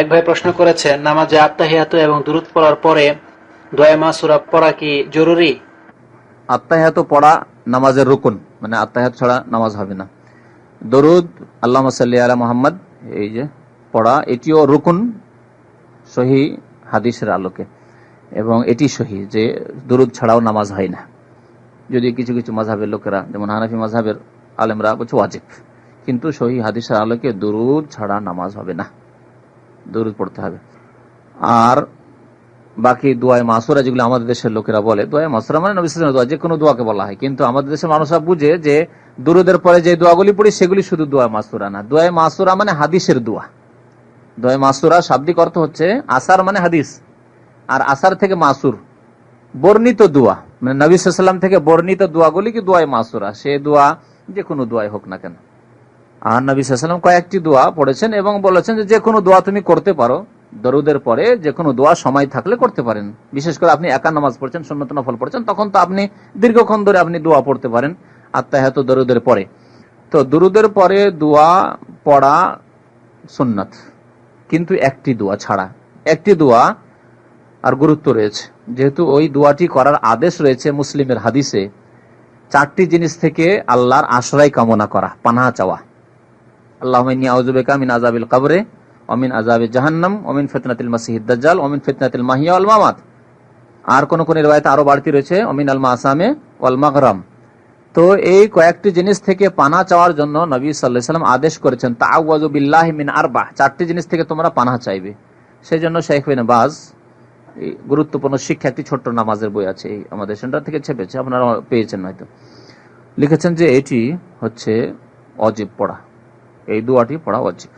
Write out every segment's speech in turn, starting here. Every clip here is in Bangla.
এক ভাই প্রশ্ন করেছেন, নামাজে আত্মাহিয়াত এবং দূরত পড়ার পরে পড়া কি জরুরি? আত্মাহাত পড়া নামাজের রুকুন মানে ছাড়া নামাজ হবে না। দরুদ আল্লাহ সাল্লি আলা মোহাম্মদ, এই যে পড়া, এটিও রুকুন সহি হাদিসের আলোকে। এবং এটি সহি যে দরুদ ছাড়াও নামাজ হয় না। যদি কিছু কিছু মাঝহের লোকেরা, যেমন হানাফি মাঝহের আলেমরা, বলছে ওয়াজিব। কিন্তু সহি হাদিসের আলোকে দরুদ ছাড়া নামাজ হবে না। দরুদ পড়তে হবে। আর বাকি দোয়ায় মাসুরা যেগুলো আমাদের দেশের লোকেরা বলে, দোয়ায় মাসুরা মানে নবী সাল্লাল্লাহু আলাইহি ওয়াসাল্লামের দোয়া যে কোনো দোয়াকে বলা হয়। কিন্তু আমাদের দেশের মানুষরা বুঝে যে দুরুদের পরে যে দোয়াগুলি পড়ি, সেগুলি শুধু দোয়া মাসুরা না। দোয়ায় মাসুরা মানে হাদিসের দোয়া। দোয়ায় মাসুরা শাব্দিক অর্থ হচ্ছে আসার মানে হাদিস, আর আসার থেকে মাসুর। বর্ণিত দোয়া মানে নবী সাল্লাম থেকে বর্ণিত দোয়াগুলি কি দোয়ায় মাসুরা? সে দোয়া যে কোনো দোয়ায় হোক না কেন। আর নবী সাল্লাম কয়েকটি দোয়া পড়েছেন এবং বলেছেন যে যে কোনো দোয়া তুমি করতে পারো, দরুদের পরে যে কোনো দোয়া সময় থাকলে করতে পারেন। বিশেষ করে আপনি একা নামাজ পড়ছেন সন্ন্যত নফল পড়ছেন, তখন তো আপনি দীর্ঘক্ষণ ধরে আপনি দোয়া পড়তে পারেন। আত্মাহাত দরুদের পরে। তো দরুদের পরে দোয়া পড়া সুন্নাত। কিন্তু একটি দোয়া ছাড়া। একটি দোয়া আর গুরুত্ব রয়েছে। যেহেতু ওই দোয়াটি করার আদেশ রয়েছে মুসলিমের হাদিসে, চারটি জিনিস থেকে আল্লাহর আশ্রয় কামনা করা, পানাহা চাওয়া। কাবরে অমিন জাহান্নাম অমিন অমিন মাহিয়া আর কোন বাড়তি রয়েছে অমিন তো এই কয়েকটি জিনিস থেকে চাওয়ার জন্য নবী সাল্লাহ সাল্লাম আদেশ করেছেন তাওয়াজু বিল্লাহ মিন চারটি জিনিস থেকে তোমরা পানা চাইবে। সেই জন্য শেখ বাজ গুরুত্বপূর্ণ শিক্ষা একটি ছোট্ট নামাজের বই আছে, এই আমাদের সেন্টার থেকে ছেপেছে আপনারা পেয়েছেন হয়তো। লিখেছেন যে এটি হচ্ছে অজীব পড়া। এই দোয়াটি পড়া অজীব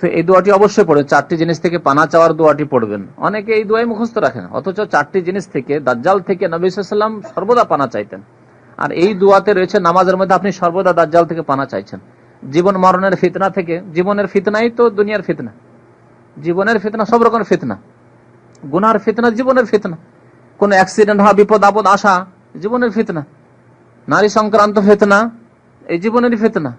তো এই দোয়াটি অবশ্যই পড়বেন। চারটি জিনিস থেকে পানা চাওয়ার দোয়াটি পড়বেন। অনেকে এই দোয়াই মুখস্থ রাখেন, অথচ চারটি জিনিস থেকে দাজ্জাল থেকে নবী সর্বদা পানা চাইতেন। আর এই দোয়াতে রয়েছে নামাজের মধ্যে আপনি সর্বদা দাজ্জাল থেকে পানা চাইছেন। জীবন মরণের ফিতনা থেকে, জীবনের ফিতনাই তো দুনিয়ার ফিতনা। জীবনের ফিতনা সব রকমের ফিতনা। গুনার ফিতনা জীবনের ফিতনা। কোন অ্যাক্সিডেন্ট হওয়া, বিপদ আপদ আসা, জীবনের ফিতনা। নারী সংক্রান্ত ফিতনা, এই জীবনেরই ফিতনা।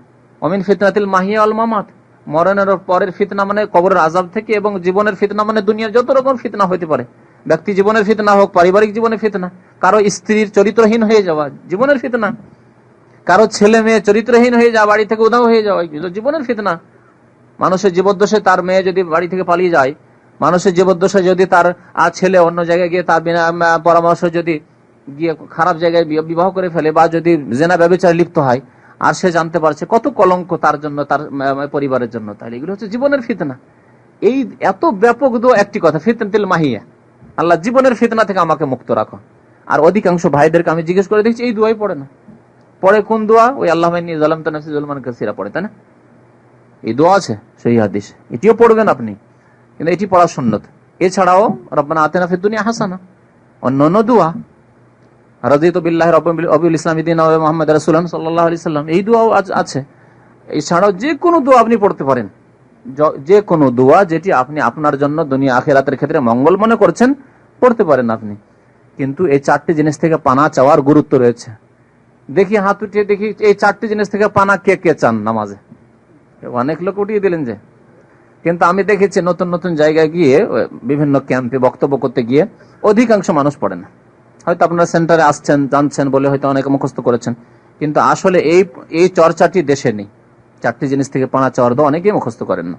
অমিন ফিতনাতিল মাহিয়া আল মামাত। মরণের পরের ফিতনা মানে কবরের আজাব থেকে এবং জীবনের ফিতনা মানে দুনিয়ার যত রকম ফিতনা হতে পারে। ব্যক্তি জীবনের ফিতনা হোক, পারিবারিক জীবনের ফিতনা, কারও স্ত্রীর চরিত্রহীন হয়ে যাওয়া, জীবনের ফিতনা। কারও ছেলে মেয়ে চরিত্রহীন হয়ে যাওয়া, বাড়ি থেকে উধাও হয়ে যাওয়া জীবনের ফিতনা। মানুষের জীবদ্দশে তার মেয়ে যদি বাড়ি থেকে পালিয়ে যায়, মানুষের জীবদ্দশে যদি তার আর ছেলে অন্য জায়গায় গিয়ে তার বিনা পরামর্শ যদি গিয়ে খারাপ জায়গায় বিবাহ করে ফেলে বা যদি জেনা ব্যবচারে লিপ্ত হয় আর সে জানতে পারছে কত কলঙ্ক তার জন্য, তার পরিবারের জন্য। তাহলে এগুলো হচ্ছে জীবনের ফিতনা। এই এত ব্যাপক দো একটি কথা, ফিতনাতিল মাহিয়া। আল্লাহ জীবনের ফিতনা থেকে আমাকে মুক্ত রাখো। আর অধিকাংশ ভাইদেরকে আমি জিজ্ঞেস করে দেখছি, এই দোয়াই পড়ে না। পড়ে কোন দোয়া? ওই আল্লাহ জুলমান কাসিরা পড়ে, তাই না? এই দোয়া আছে সেই হাদিস। এটিও পড়বেন আপনি। কিন্তু এটি পড়া সুন্নত। এছাড়াও, রব্বানা আতেনা ফিদ দুনিয়া হাসানা। অন্য অন্য দোয়া। ইসলাম দিন মোহাম্মদ রাসূলুল্লাহ সাল্লাল্লাহু আলাইহি সাল্লাম। এই আছে। এছাড়াও যে কোনো আপনি পড়তে পারেন। যে কোনো যেটি আপনি আপনার জন্য দুনিয়া আখেরাতের ক্ষেত্রে মঙ্গল মনে করছেন, পড়তে পারেন আপনি। কিন্তু এই চারটি জিনিস থেকে পানা চাওয়ার গুরুত্ব রয়েছে। দেখি হাত উঠিয়ে দেখি এই চারটি জিনিস থেকে পানা কে কে চান নামাজে? অনেক লোক উঠিয়ে দিলেন যে। কিন্তু আমি দেখেছি নতুন নতুন জায়গায় গিয়ে, বিভিন্ন ক্যাম্পে বক্তব্য করতে গিয়ে অধিকাংশ মানুষ পড়ে না। হয়তো আপনারা সেন্টারে আসছেন, জানছেন বলে হয়তো অনেকে মুখস্থ করেছেন। কিন্তু আসলে এই এই চর্চাটি দেশে নেই। চারটি জিনিস থেকে পানা চাওয়ার অনেকেই মুখস্থ করেন না।